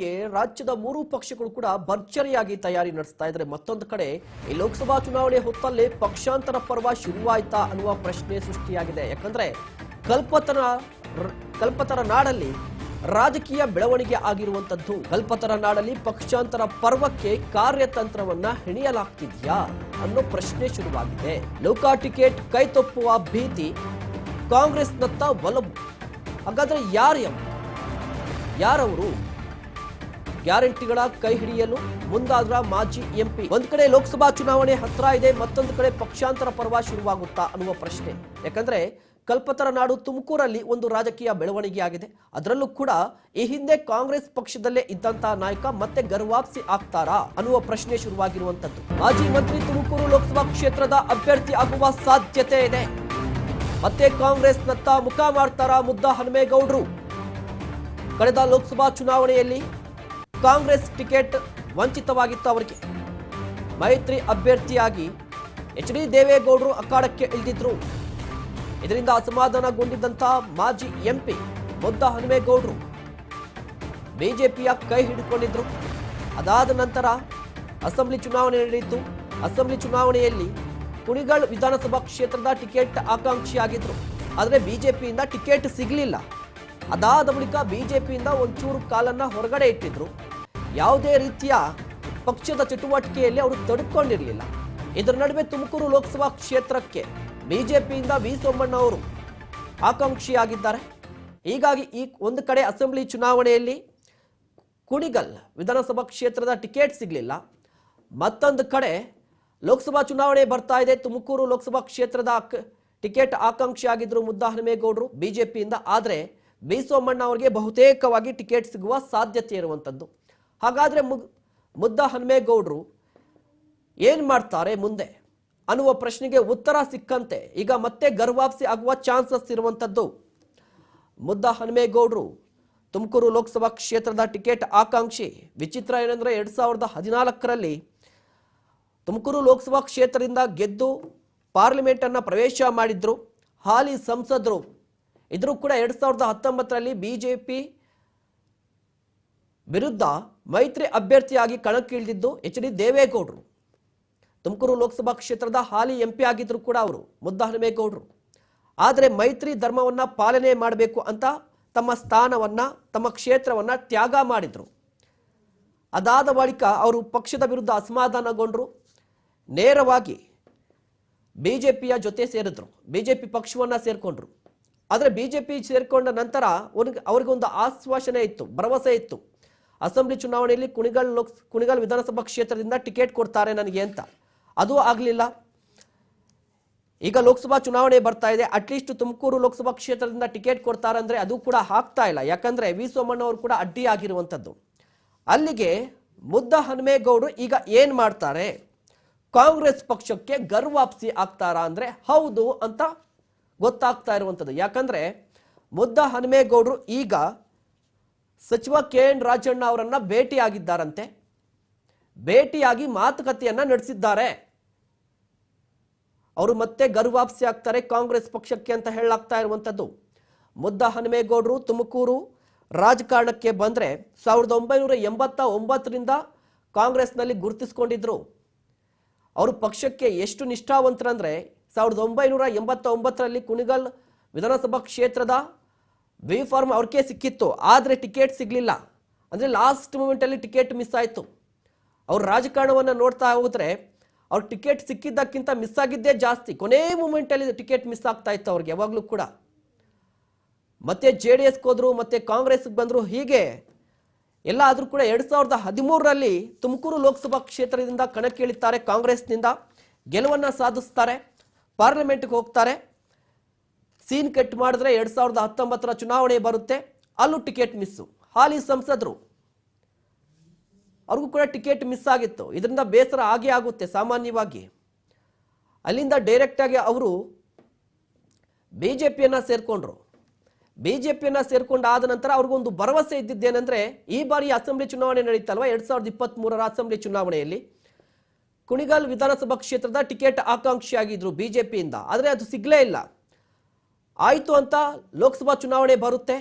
ರಾಜ್ಯದ ಮೂರು ಪಕ್ಷಗಳು ಕೂಡ ಭರ್ಜರಿಯಾಗಿ ತಯಾರಿ ನಡೆಸ್ತಾ ಇದ್ದಾರೆ. ಮತ್ತೊಂದು ಕಡೆ ಈ ಲೋಕಸಭಾ ಚುನಾವಣೆ ಹೊತ್ತಲ್ಲೇ ಪಕ್ಷಾಂತರ ಪರ್ವ ಶುರುವಾಯ್ತಾ ಅನ್ನುವ ಪ್ರಶ್ನೆ ಸೃಷ್ಟಿಯಾಗಿದೆ. ಯಾಕಂದ್ರೆ ಕಲ್ಪತನ ಕಲ್ಪತರ ನಾಡಲ್ಲಿ ರಾಜಕೀಯ ಬೆಳವಣಿಗೆ ಆಗಿರುವಂತದ್ದು. ಕಲ್ಪತರ ನಾಡಲ್ಲಿ ಪಕ್ಷಾಂತರ ಪರ್ವಕ್ಕೆ ಕಾರ್ಯತಂತ್ರವನ್ನ ಹೆಣೆಯಲಾಗ್ತಿದ್ಯಾ ಅನ್ನೋ ಪ್ರಶ್ನೆ ಶುರುವಾಗಿದೆ. ಲೋಕಾ ಟಿಕೆಟ್ ಕೈತೊಪ್ಪುವ ಭೀತಿ ಕಾಂಗ್ರೆಸ್ನತ್ತ ಒಲವು. ಹಾಗಾದ್ರೆ ಯಾರ್ಯವ ಯಾರವರು? ಗ್ಯಾರಂಟಿಗಳ ಕೈ ಹಿಡಿಯಲು ಮುಂದಾದ್ರ ಮಾಜಿ ಎಂಪಿ. ಒಂದ್ ಕಡೆ ಲೋಕಸಭಾ ಚುನಾವಣೆ ಹತ್ರ ಇದೆ, ಮತ್ತೊಂದು ಕಡೆ ಪಕ್ಷಾಂತರ ಪರ್ವ ಶುರುವಾಗುತ್ತಾ ಅನ್ನುವ ಪ್ರಶ್ನೆ. ಯಾಕಂದ್ರೆ ಕಲ್ಪತರ ನಾಡು ತುಮಕೂರಲ್ಲಿ ಒಂದು ರಾಜಕೀಯ ಬೆಳವಣಿಗೆ ಆಗಿದೆ ಅದರಲ್ಲೂ ಕೂಡ ಈ ಹಿಂದೆ ಕಾಂಗ್ರೆಸ್ ಪಕ್ಷದಲ್ಲೇ ಇದ್ದಂತಹ ನಾಯಕ ಮತ್ತೆ ಗರ್ವಾಪ್ಸಿ ಆಗ್ತಾರಾ ಅನ್ನುವ ಪ್ರಶ್ನೆ ಶುರುವಾಗಿರುವಂತದ್ದು. ಮಾಜಿ ಮಂತ್ರಿ ತುಮಕೂರು ಲೋಕಸಭಾ ಕ್ಷೇತ್ರದ ಅಭ್ಯರ್ಥಿ ಆಗುವ ಸಾಧ್ಯತೆ ಇದೆ. ಮತ್ತೆ ಕಾಂಗ್ರೆಸ್ನತ್ತ ಮುಖ ಮಾಡ್ತಾರಾ ಮುದ್ದ ಹನುಮೇಗೌಡರು ಕಳೆದ ಲೋಕಸಭಾ ಚುನಾವಣೆಯಲ್ಲಿ ಕಾಂಗ್ರೆಸ್ ಟಿಕೆಟ್ ವಂಚಿತವಾಗಿತ್ತು ಅವರಿಗೆ. ಮೈತ್ರಿ ಅಭ್ಯರ್ಥಿಯಾಗಿ ಎಚ್ ಡಿ ದೇವೇಗೌಡರು ಅಖಾಡಕ್ಕೆ ಇಳಿದಿದ್ರು. ಇದರಿಂದ ಅಸಮಾಧಾನಗೊಂಡಿದ್ದಂಥ ಮಾಜಿ ಎಂಪಿ ಮುದ್ದ ಹನುಮೇಗೌಡರು ಬಿಜೆಪಿಯ ಕೈ ಹಿಡಿದುಕೊಂಡಿದ್ರು. ಅದಾದ ನಂತರ ಅಸೆಂಬ್ಲಿ ಚುನಾವಣೆ ನಡೆಯಿತು. ಅಸೆಂಬ್ಲಿ ಚುನಾವಣೆಯಲ್ಲಿ ಕುಣಿಗಳ್ ವಿಧಾನಸಭಾ ಕ್ಷೇತ್ರದ ಟಿಕೆಟ್ ಆಕಾಂಕ್ಷಿಯಾಗಿದ್ರು. ಆದರೆ ಬಿಜೆಪಿಯಿಂದ ಟಿಕೆಟ್ ಸಿಗಲಿಲ್ಲ. ಅದಾದ ಬಳಿಕ ಬಿಜೆಪಿಯಿಂದ ಒಂಚೂರು ಕಾಲನ್ನ ಹೊರಗಡೆ ಇಟ್ಟಿದ್ರು. ಯಾವುದೇ ರೀತಿಯ ಪಕ್ಷದ ಚಟುವಟಿಕೆಯಲ್ಲಿ ಅವರು ತಡ್ಕೊಂಡಿರಲಿಲ್ಲ. ಇದರ ನಡುವೆ ತುಮಕೂರು ಲೋಕಸಭಾ ಕ್ಷೇತ್ರಕ್ಕೆ ಬಿಜೆಪಿಯಿಂದ ವಿ ಸೋಮಣ್ಣ ಅವರು ಆಕಾಂಕ್ಷಿಯಾಗಿದ್ದಾರೆ. ಹೀಗಾಗಿ ಈ ಒಂದು ಕಡೆ ಅಸೆಂಬ್ಲಿ ಚುನಾವಣೆಯಲ್ಲಿ ಕುಣಿಗಲ್ ವಿಧಾನಸಭಾ ಕ್ಷೇತ್ರದ ಟಿಕೆಟ್ ಸಿಗಲಿಲ್ಲ. ಮತ್ತೊಂದು ಕಡೆ ಲೋಕಸಭಾ ಚುನಾವಣೆ ಬರ್ತಾ ಇದೆ. ತುಮಕೂರು ಲೋಕಸಭಾ ಕ್ಷೇತ್ರದ ಟಿಕೆಟ್ ಆಕಾಂಕ್ಷಿ ಆಗಿದ್ರು ಮುದ್ದ ಹನುಮೇಗೌಡರು ಬಿಜೆಪಿಯಿಂದ. ಆದರೆ ಬಿ ಸೋಮಣ್ಣ ಅವರಿಗೆ ಬಹುತೇಕವಾಗಿ ಟಿಕೆಟ್ ಸಿಗುವ ಸಾಧ್ಯತೆ ಇರುವಂಥದ್ದು. ಹಾಗಾದ್ರೆ ಮುಗ್- ಮುದ್ದ ಹನುಮೇಗೌಡರು ಏನು ಮಾಡ್ತಾರೆ ಮುಂದೆ? ಅನ್ನುವ ಪ್ರಶ್ನೆಗೆ ಉತ್ತರ ಸಿಕ್ಕಂತೆ. ಈಗ ಮತ್ತೆ ಗರ್ವಾಪ್ಸಿ ಆಗುವ ಚಾನ್ಸಸ್ ಇರುವಂಥದ್ದು ಮುದ್ದ ಹನುಮೇಗೌಡರು, ತುಮಕೂರು ಲೋಕಸಭಾ ಕ್ಷೇತ್ರದ ಟಿಕೆಟ್ ಆಕಾಂಕ್ಷಿ. ವಿಚಿತ್ರ ಏನಂದರೆ ಎರಡು ಸಾವಿರದ ಹದಿನಾಲ್ಕರಲ್ಲಿ ತುಮಕೂರು ಲೋಕಸಭಾ ಕ್ಷೇತ್ರದಿಂದ ಗೆದ್ದು ಪಾರ್ಲಿಮೆಂಟನ್ನು ಪ್ರವೇಶ ಮಾಡಿದ್ರು. ಹಾಲಿ ಸಂಸದರು. ಇದ್ರೂ ಕೂಡ ಎರಡು ಸಾವಿರದ ಹತ್ತೊಂಬತ್ತರಲ್ಲಿ ಬಿಜೆಪಿ ವಿರುದ್ಧ ಮೈತ್ರಿ ಅಭ್ಯರ್ಥಿಯಾಗಿ ಕಣಕ್ಕಿಳಿದಿದ್ದು ಎಚ್ ಡಿ ದೇವೇಗೌಡರು. ತುಮಕೂರು ಲೋಕಸಭಾ ಕ್ಷೇತ್ರದ ಹಾಲಿ ಎಂಪಿ ಆಗಿದ್ದರೂ ಕೂಡ ಅವರು ಮುದ್ದಹನುಮೇಗೌಡರು ಆದರೆ ಮೈತ್ರಿ ಧರ್ಮವನ್ನು ಪಾಲನೆ ಮಾಡಬೇಕು ಅಂತ ತಮ್ಮ ಸ್ಥಾನವನ್ನು, ತಮ್ಮ ಕ್ಷೇತ್ರವನ್ನು ತ್ಯಾಗ ಮಾಡಿದರು. ಅದಾದ ಬಳಿಕ ಅವರು ಪಕ್ಷದ ವಿರುದ್ಧ ಅಸಮಾಧಾನಗೊಂಡರು. ನೇರವಾಗಿ ಬಿ ಜೆ ಪಿಯ ಜೊತೆ ಸೇರಿದ್ರು. ಪಿ ಪಕ್ಷವನ್ನು ಸೇರಿಕೊಂಡ್ರು. ಆದರೆ ಬಿ ಜೆ ಪಿ ಸೇರಿಕೊಂಡ ನಂತರ ಅವ್ರಿಗೆ ಅವ್ರಿಗೊಂದು ಆಶ್ವಾಸನೆ ಇತ್ತು, ಭರವಸೆ ಇತ್ತು. ಅಸೆಂಬ್ಲಿ ಚುನಾವಣೆಯಲ್ಲಿ ಕುಣಿಗಲ್ ಲೋಕ್, ಕುಣಿಗಲ್ ವಿಧಾನಸಭಾ ಕ್ಷೇತ್ರದಿಂದ ಟಿಕೆಟ್ ಕೊಡ್ತಾರೆ ನನಗೆ ಅಂತ. ಅದು ಆಗಲಿಲ್ಲ. ಈಗ ಲೋಕಸಭಾ ಚುನಾವಣೆ ಬರ್ತಾ ಇದೆ. ಅಟ್ಲೀಸ್ಟ್ ತುಮಕೂರು ಲೋಕಸಭಾ ಕ್ಷೇತ್ರದಿಂದ ಟಿಕೆಟ್ ಕೊಡ್ತಾರೆ ಅಂದ್ರೆ ಅದು ಕೂಡ ಆಗ್ತಾ ಇಲ್ಲ. ಯಾಕಂದ್ರೆ ವಿ ಸೋಮಣ್ಣ ಅವರು ಕೂಡ ಅಡ್ಡಿ ಆಗಿರುವಂಥದ್ದು. ಅಲ್ಲಿಗೆ ಮುದ್ದ ಹನುಮೇಗೌಡರು ಈಗ ಏನು ಮಾಡ್ತಾರೆ? ಕಾಂಗ್ರೆಸ್ ಪಕ್ಷಕ್ಕೆ ಗರ್ವಾಪ್ಸಿ ಆಗ್ತಾರಾ ಅಂದ್ರೆ ಹೌದು ಅಂತ ಗೊತ್ತಾಗ್ತಾ ಇರುವಂಥದ್ದು. ಯಾಕಂದ್ರೆ ಮುದ್ದ ಹನುಮೇಗೌಡರು ಈಗ ಸಚಿವ ಕೆ ಎನ್ ರಾಜಣ್ಣ ಅವರನ್ನು ಭೇಟಿಯಾಗಿದ್ದಾರಂತೆ. ಭೇಟಿಯಾಗಿ ಮಾತುಕತೆಯನ್ನ ನಡೆಸಿದ್ದಾರೆ. ಅವರು ಮತ್ತೆ ಗರ್ವಾಪ್ಸಿ ಆಗ್ತಾರೆ ಕಾಂಗ್ರೆಸ್ ಪಕ್ಷಕ್ಕೆ ಅಂತ ಹೇಳಲಾಗ್ತಾ ಇರುವಂಥದ್ದು ಮುದ್ದ ಹನುಮೇಗೌಡರು, ತುಮಕೂರು ರಾಜಕಾರಣಕ್ಕೆ ಬಂದರೆ ಸಾವಿರದ ಒಂಬೈನೂರ ಎಂಬತ್ತ ಒಂಬತ್ತರಿಂದ ಕಾಂಗ್ರೆಸ್ನಲ್ಲಿ ಗುರುತಿಸ್ಕೊಂಡಿದ್ರು. ಅವರು ಪಕ್ಷಕ್ಕೆ ಎಷ್ಟು ನಿಷ್ಠಾವಂತರಂದ್ರೆ ಸಾವಿರದ ಒಂಬೈನೂರ ಎಂಬತ್ತ ಒಂಬತ್ತರಲ್ಲಿ ಕುಣಿಗಲ್ ವಿಧಾನಸಭಾ ಕ್ಷೇತ್ರದ ವಿ ಫಾರ್ಮ್ ಅವ್ರಿಗೆ ಸಿಕ್ಕಿತ್ತು, ಆದರೆ ಟಿಕೆಟ್ ಸಿಗಲಿಲ್ಲ. ಅಂದರೆ ಲಾಸ್ಟ್ ಮೂಮೆಂಟಲ್ಲಿ ಟಿಕೆಟ್ ಮಿಸ್ ಆಯಿತು. ಅವ್ರ ರಾಜಕಾರಣವನ್ನು ನೋಡ್ತಾ ಹೋದರೆ ಅವ್ರ ಟಿಕೆಟ್ ಸಿಕ್ಕಿದ್ದಕ್ಕಿಂತ ಮಿಸ್ ಆಗಿದ್ದೇ ಜಾಸ್ತಿ. ಕೊನೆ ಮೂಮೆಂಟಲ್ಲಿ ಟಿಕೆಟ್ ಮಿಸ್ ಆಗ್ತಾ ಇತ್ತು ಅವ್ರಿಗೆ, ಯಾವಾಗಲೂ ಕೂಡ. ಮತ್ತೆ ಜೆ ಡಿ ಎಸ್ಗೆ ಹೋದರು, ಮತ್ತು ಕಾಂಗ್ರೆಸ್ಗೆ ಬಂದರು, ಹೀಗೆ. ಎಲ್ಲ ಆದರೂ ಕೂಡ ಎರಡು ಸಾವಿರದ ಹದಿಮೂರರಲ್ಲಿ ತುಮಕೂರು ಲೋಕಸಭಾ ಕ್ಷೇತ್ರದಿಂದ ಕಣಕ್ಕಿಳಿತಾರೆ ಕಾಂಗ್ರೆಸ್ನಿಂದ ಗೆಲುವನ್ನು ಸಾಧಿಸ್ತಾರೆ ಪಾರ್ಲಿಮೆಂಟ್ಗೆ ಹೋಗ್ತಾರೆ. ಸೀನ್ ಕಟ್ ಮಾಡಿದ್ರೆ ಎರಡು ಸಾವಿರದ ಹತ್ತೊಂಬತ್ತರ ಚುನಾವಣೆ ಬರುತ್ತೆ. ಅಲ್ಲೂ ಟಿಕೆಟ್ ಮಿಸ್ಸು. ಹಾಲಿ ಸಂಸದರು. ಅವ್ರಿಗೂ ಕೂಡ ಟಿಕೆಟ್ ಮಿಸ್ ಆಗಿತ್ತು. ಇದರಿಂದ ಬೇಸರ ಆಗೇ ಆಗುತ್ತೆ ಸಾಮಾನ್ಯವಾಗಿ. ಅಲ್ಲಿಂದ ಡೈರೆಕ್ಟಾಗಿ ಅವರು ಬಿ ಜೆ ಪಿಯನ್ನು ಸೇರಿಕೊಂಡ್ರು. ಬಿ ಜೆ ಪಿಯನ್ನು ಆದ ನಂತರ ಅವ್ರಿಗೊಂದು ಭರವಸೆ ಇದ್ದಿದ್ದೇನೆಂದರೆ, ಈ ಬಾರಿ ಅಸೆಂಬ್ಲಿ ಚುನಾವಣೆ ನಡೀತಲ್ವ? ಎರಡು ಸಾವಿರದ ಇಪ್ಪತ್ತ್ ಮೂರರ ಅಸೆಂಬ್ಲಿ ಚುನಾವಣೆಯಲ್ಲಿ. ಕುಣಿಗಲ್ ವಿಧಾನಸಭಾ ಕ್ಷೇತ್ರದ ಟಿಕೆಟ್ ಆಕಾಂಕ್ಷಿಯಾಗಿದ್ರು ಬಿಜೆಪಿಯಿಂದ. ಆದರೆ ಅದು ಸಿಗ್ಲೇ ಇಲ್ಲ. ಆಯಿತು ಅಂತ ಲೋಕಸಭಾ ಚುನಾವಣೆ ಬರುತ್ತೆ?